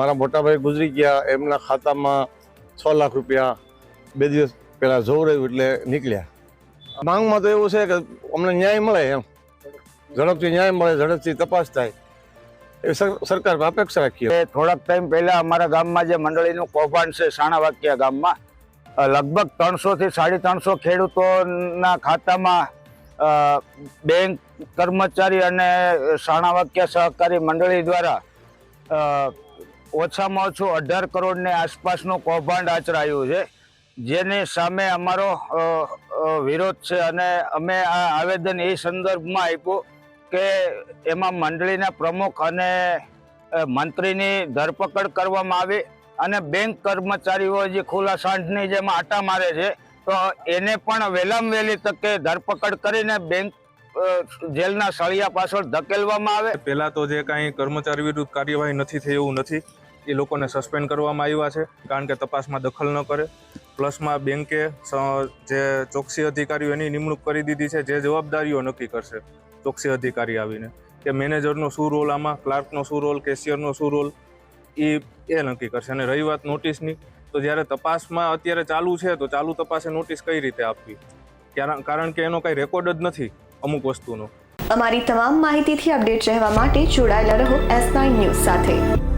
મારા મોટાભાઈ ગુજરી ગયા, એમના ખાતામાં છ લાખ રૂપિયા બે દિવસ પહેલાં જવું રહ્યું એટલે નીકળ્યા. માંગમાં તો એવું છે કે અમને ન્યાય મળે એમ. ઝડપથી ન્યાય મળે, ઝડપથી તપાસ થાય. એ સર- સરકાર અપેક્ષા રાખીએ. થોડાક ટાઈમ પહેલાં અમારા ગામમાં જે મંડળીનું કૌભાંડ છે, સાણાવાકિયા ગામમાં લગભગ ત્રણસો થી સાડી ત્રણસો ખેડૂતોના ખાતામાં બેંક કર્મચારી અને સાણાવાકિયા સહકારી મંડળી દ્વારા ઓછામાં ઓછું અઢાર કરોડની આસપાસનું કૌભાંડ આચરાયું છે. જેની સામે અમારો વિરોધ છે અને અમે આ આવેદન એ સંદર્ભમાં આપ્યું કે એમાં મંડળીના પ્રમુખ અને મંત્રીની ધરપકડ કરવામાં આવી અને બેંક કર્મચારીઓ જે ખુલ્લા સાંઠની જેમ આટા મારે છે, તો એને પણ વહેલામ વહેલી તકે ધરપકડ કરીને બેંક જેલના સળિયા પાછળ ધકેલવામાં આવે. પહેલા તો જે કાંઈ કર્મચારી વિરુદ્ધ કાર્યવાહી નથી થઈ એવું નથી. એ લોકોને સસ્પેન્ડ કરવામાં આવ્યા છે, કારણ કે તપાસમાં દખલ ન કરે. પ્લસમાં બેન્કે જે ચોકસી અધિકારીઓ એની નિમણૂક કરી દીધી છે, જે જવાબદારીઓ નક્કી કરશે ચોકસી અધિકારી આવીને. કે મેનેજરનો શું રોલ, આમાં ક્લાર્કનો શું રોલ, કેશિયરનો શું રોલ એ એ નક્કી કરશે. અને રહી વાત નોટિસની, તો જ્યારે તપાસમાં અત્યારે ચાલુ છે, તો ચાલુ તપાસે નોટિસ કઈ રીતે આપવી? કારણ કે એનો કાંઈ રેકોર્ડ જ નથી અમુક વસ્તુનો. અમારી તમામ માહિતીથી અપડેટ રહેવા માટે જોડાયેલા રહો એસ નાઇન ન્યૂઝ સાથે.